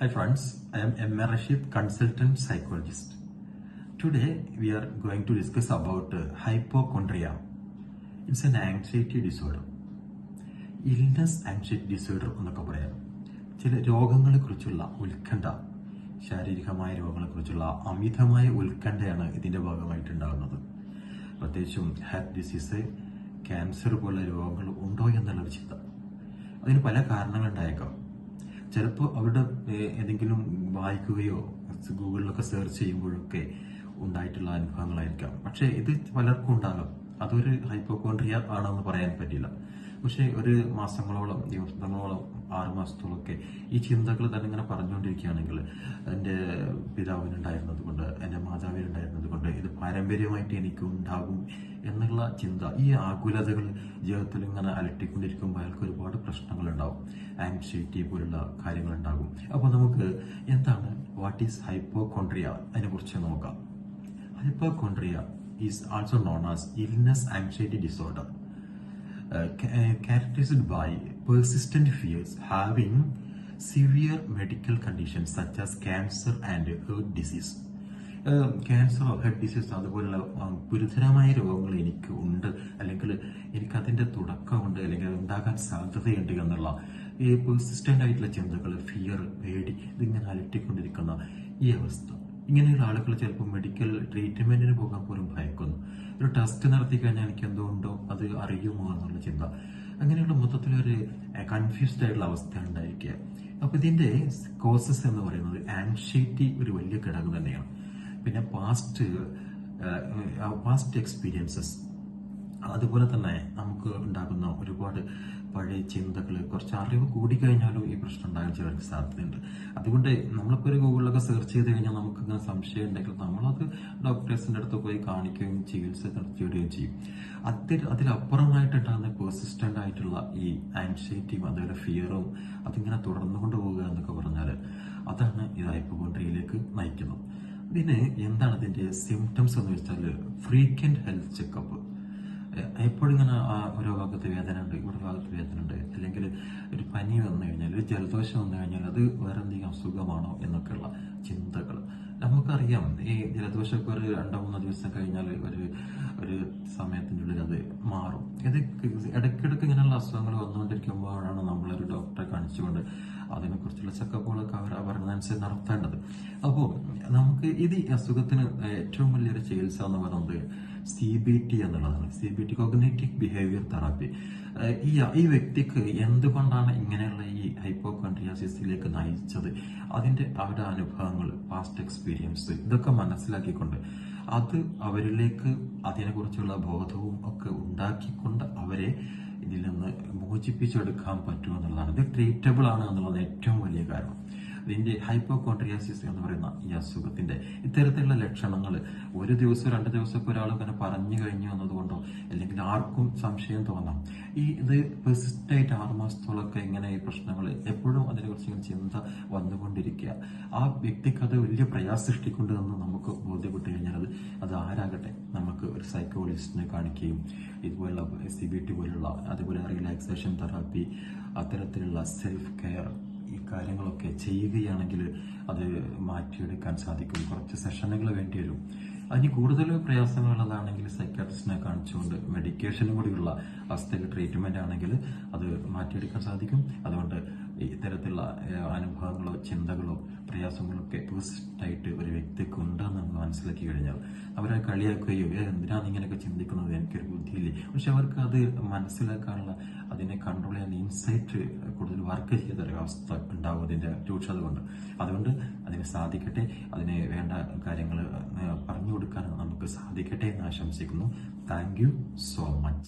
Hi friends, I am M. Rashid, consultant psychologist. Today we are going to discuss about uh, hypochondria. It's an anxiety disorder. Illness anxiety disorder എന്നൊക്കെ പറയാം ചില രോഗങ്ങളെ കുറിച്ചുള്ള ഉത്കണ്ഠ ശാരീരികമായ രോഗങ്ങളെ കുറിച്ചുള്ള അമിതമായ ഉത്കണ്ഠയാണ് ഇതിന്റെ ഭാഗമായിട്ടുണ്ടാകുന്നത് പ്രത്യേകിച്ചും ഹാർട്ട് ഡിസീസ് ക്യാൻസർ പോലുള്ള രോഗങ്ങൾ ഉണ്ടോ എന്നുള്ളൊരു ചിന്ത അതിന് പല കാരണങ്ങളുണ്ടായേക്കാം ചിലപ്പോൾ അവരുടെ ഏതെങ്കിലും വായിക്കുകയോ ഗൂഗിളിലൊക്കെ സെർച്ച് ചെയ്യുമ്പോഴൊക്കെ ഉണ്ടായിട്ടുള്ള അനുഭവങ്ങളായിരിക്കാം. പക്ഷേ ഇത് പലർക്കും ഉണ്ടാകാം. അതൊരു ഹൈപ്പോകോൺട്രിയ ആണെന്ന് പറയാൻ പറ്റില്ല. പക്ഷേ ഒരു മാസങ്ങളോളം ദിവസങ്ങളോളം ആറു മാസത്തോളമൊക്കെ ഈ ചിന്തകൾ തന്നെ ഇങ്ങനെ പറഞ്ഞുകൊണ്ടിരിക്കുകയാണെങ്കിൽ എന്റെ പിതാവിനുണ്ടായിരുന്നത് കൊണ്ട് എന്റെ മാതാവിനുണ്ടായിരുന്നത് കൊണ്ട് ഇത് പാരമ്പര്യമായിട്ട് എനിക്ക് ഉണ്ടാകും എന്നുള്ള ചിന്ത ഈ ആകുലതകൾ ജീവിതത്തിൽ ഇങ്ങനെ അലട്ടിക്കൊണ്ടിരിക്കുമ്പോൾ അയാൾക്ക് ഒരുപാട് പ്രശ്നങ്ങൾ ഉണ്ടാവും ആൻസൈറ്റി പോലുള്ള കാര്യങ്ങൾ ഉണ്ടാകും അപ്പോൾ നമുക്ക് എന്താണ് വാട്ട് ഈസ് ഹൈപ്പോകോൺട്രിയ അതിനെ കുറിച്ച് നോക്കാം hypochondria is also known as illness anxiety disorder characterized by persistent fears having severe medical conditions such as cancer and heart disease. ക്യാൻസറോ ഹെഡ് ഡിസീസ് അതുപോലുള്ള ഗുരുതരമായ രോഗങ്ങൾ എനിക്ക് ഉണ്ട്. അല്ലെങ്കിൽ എനിക്ക് അതിന്റെ തുടക്കമുണ്ട്. അല്ലെങ്കിൽ ഉണ്ടാകാൻ സാധ്യതയുണ്ട് എന്നുള്ള ഈ പെർസിസ്റ്റന്റ് ആയിട്ടുള്ള ചിന്തകൾ ഫിയർ പേടി ഇതിങ്ങനെ അലട്ടിക്കൊണ്ടിരിക്കുന്ന ഈ അവസ്ഥ. ഇങ്ങനെയുള്ള ആളുകൾ ചിലപ്പോൾ മെഡിക്കൽ ട്രീറ്റ്മെന്റിന് പോകാൻ പോലും ഭയക്കുന്നു. ഒരു ടെസ്റ്റ് നടത്തി കഴിഞ്ഞാൽ എനിക്ക് എന്തുകൊണ്ടോ അത് അറിയുമോ എന്നുള്ള ചിന്ത. അങ്ങനെയുള്ള മൊത്തത്തിലൊരു കൺഫ്യൂസ്ഡ് ആയിട്ടുള്ള അവസ്ഥ ഉണ്ടായിരിക്കുക. അപ്പോൾ ഇതിന്റെ കോസസ് എന്ന് പറയുന്നത് ആൻഷൈറ്റി ഒരു വലിയ ഘടകം തന്നെയാണ്. പിന്നെ പാസ്റ്റ് പാസ്റ്റ് എക്സ്പീരിയൻസസ് അതുപോലെ തന്നെ നമുക്ക് ഉണ്ടാകുന്ന ഒരുപാട് പഴയ ചിന്തകൾ കുറച്ച് അറിവ് കൂടിക്കഴിഞ്ഞാലും ഈ പ്രശ്നം ഉണ്ടാകാൻ ചിലർക്ക് സാധ്യതയുണ്ട്. അതുകൊണ്ട് നമ്മളിപ്പോൾ ഒരു ഗൂഗിളിലൊക്കെ സെർച്ച് ചെയ്ത് കഴിഞ്ഞാൽ നമുക്ക് ഇങ്ങനെ സംശയം ഉണ്ടെങ്കിൽ നമ്മളത് ഡോക്ടേഴ്സിന്റെ അടുത്ത് പോയി കാണിക്കുകയും ചികിത്സ നടത്തിയിടുകയും ചെയ്യും. അതിൽ അതിലപ്പുറമായിട്ടുണ്ടാകുന്ന പെർസിസ്റ്റന്റ് ആയിട്ടുള്ള ഈ ആൻസൈറ്റിയും അതുപോലെ ഫിയറും അതിങ്ങനെ തുടർന്നുകൊണ്ട് പോവുക എന്നൊക്കെ പറഞ്ഞാൽ അതാണ് ഈ ഹൈപ്പോകോൺട്രിയയിലേക്ക് നയിക്കുന്നത്. പിന്നെ എന്താണ് ഇതിന്റെ സിംറ്റംസ് എന്ന് വെച്ചാൽ ഫ്രീക്വന്റ് ഹെൽത്ത് ചെക്കപ്പ് എപ്പോഴും ഇങ്ങനെ ഓരോ ഭാഗത്ത് വേദന ഉണ്ട് ഇവിടെ ഭാഗത്ത് വേദന ഉണ്ട് അല്ലെങ്കിൽ ഒരു പനി വന്നു കഴിഞ്ഞാൽ ഒരു ജലദോഷം വന്നു കഴിഞ്ഞാൽ അത് വേറെ എന്തെങ്കിലും അസുഖമാണോ എന്നൊക്കെയുള്ള ചിന്തകൾ. നമുക്കറിയാം ഈ ജലദോഷമൊക്കെ ഒരു രണ്ടോ മൂന്നോ ദിവസം കഴിഞ്ഞാൽ ഒരു ഒരു സമയത്തിന്റെ ഉള്ളിൽ അത് മാറും. ഇത് ഇടയ്ക്കിടയ്ക്ക് ഇങ്ങനെയുള്ള അസുഖങ്ങൾ വന്നുകൊണ്ടിരിക്കുമ്പോഴാണ് നമ്മളൊരു ഡോക്ടറെ കാണിച്ചുകൊണ്ട് അതിനെക്കുറിച്ചുള്ള ചെക്കപ്പുകളൊക്കെ അവർ പറഞ്ഞതനുസരിച്ച് നടത്തേണ്ടത് അപ്പോൾ നമുക്ക് ഇത് അസുഖത്തിന് ഏറ്റവും വലിയൊരു ചികിത്സ എന്ന് പറയുന്നത് സി ബി ടി എന്നുള്ളതാണ്. C B T cognitive behaviour therapy ഈ ഈ വ്യക്തിക്ക് എന്തുകൊണ്ടാണ് ഇങ്ങനെയുള്ള ഈ ഹൈപ്പോകോൺട്രിയാസിസിലേക്ക് നയിച്ചത്? അതിന്റെ അവരുടെ അനുഭവങ്ങൾ പാസ്റ്റ് എക്സ്പീരിയൻസ് ഇതൊക്കെ മനസ്സിലാക്കിക്കൊണ്ട് അത് അവരിലേക്ക് അതിനെക്കുറിച്ചുള്ള ബോധവും ഒക്കെ ഉണ്ടാക്കിക്കൊണ്ട് അവരെ ഇതിൽ നിന്ന് മോചിപ്പിച്ചെടുക്കാൻ പറ്റുമെന്നുള്ളതാണ്. ഇത് ട്രീറ്റബിൾ ആണ് എന്നുള്ളത് ഏറ്റവും വലിയ കാരണം ഇതിന്റെ ഹൈപ്പോകോൺട്രിയാസിസ് എന്ന് പറയുന്ന ഈ അസുഖത്തിന്റെ ഇത്തരത്തിലുള്ള ലക്ഷണങ്ങൾ ഒരു ദിവസം രണ്ട് ദിവസമൊക്കെ ഒരാൾ ഇങ്ങനെ പറഞ്ഞു കഴിഞ്ഞു എന്നതുകൊണ്ടോ അല്ലെങ്കിൽ ആർക്കും സംശയം തോന്നാം. ഈ ഇത് പെർസിസ്റ്റ് ആയിട്ട് ആറ് മാസത്തോളമൊക്കെ ഇങ്ങനെ ഈ പ്രശ്നങ്ങൾ എപ്പോഴും അതിനെക്കുറിച്ച് ഇങ്ങനെ ചിന്ത വന്നുകൊണ്ടിരിക്കുക. ആ വ്യക്തിക്ക് അത് വലിയ പ്രയാസം സൃഷ്ടിക്കുന്നുണ്ട് എന്ന് നമുക്ക് ബോധ്യപ്പെട്ട് കഴിഞ്ഞാൽ അത് അത് ആരാകട്ടെ? നമുക്ക് ഒരു സൈക്കോളജിസ്റ്റിനെ കാണിക്കുകയും ഇതുപോലുള്ള സി ബി ടി പോലുള്ള അതുപോലെ റിലാക്സേഷൻ തെറാപ്പി അത്തരത്തിലുള്ള സെൽഫ് കെയർ ഈ കാര്യങ്ങളൊക്കെ ചെയ്യുകയാണെങ്കിൽ അത് മാറ്റിയെടുക്കാൻ സാധിക്കും. കുറച്ച് സെഷനുകൾ വേണ്ടി വരും. അതിന് കൂടുതൽ പ്രയാസങ്ങളുള്ളതാണെങ്കിൽ സൈക്കാട്രിസ്റ്റിനെ കാണിച്ചുകൊണ്ട് മെഡിക്കേഷനും കൂടിയുള്ള അവസ്ഥയിൽ ട്രീറ്റ്മെന്റ് ആണെങ്കിൽ അത് മാറ്റിയെടുക്കാൻ സാധിക്കും. അതുകൊണ്ട് ഇത്തരത്തിലുള്ള അനുഭവങ്ങളോ ചിന്തകളോ പ്രയാസങ്ങളോ ഒക്കെ ആയിട്ട് ഒരു വ്യക്തിക്ക് ഉണ്ടെന്ന് നമ്മൾ മനസ്സിലാക്കി കഴിഞ്ഞാൽ അവരെ കളിയാക്കുകയോ "ഏ, എന്തിനാണ് ഇങ്ങനെയൊക്കെ ചിന്തിക്കുന്നത്? എനിക്കൊരു ബുദ്ധിയില്ലേ? പക്ഷെ അവർക്ക് അത് മനസ്സിലാക്കാനുള്ള അതിനെ കൺട്രോൾ ചെയ്യാൻ ഇൻസൈറ്റ് കൂടുതൽ വർക്ക് ചെയ്ത ഒരു അവസ്ഥ ഉണ്ടാവും അതിന്റെ രൂക്ഷത കൊണ്ട് അതുകൊണ്ട് അതിന് സാധിക്കട്ടെ അതിന് വേണ്ട കാര്യങ്ങൾ പറഞ്ഞു കൊടുക്കാൻ നമുക്ക് സാധിക്കട്ടെ എന്ന് ആശംസിക്കുന്നു. Thank you so much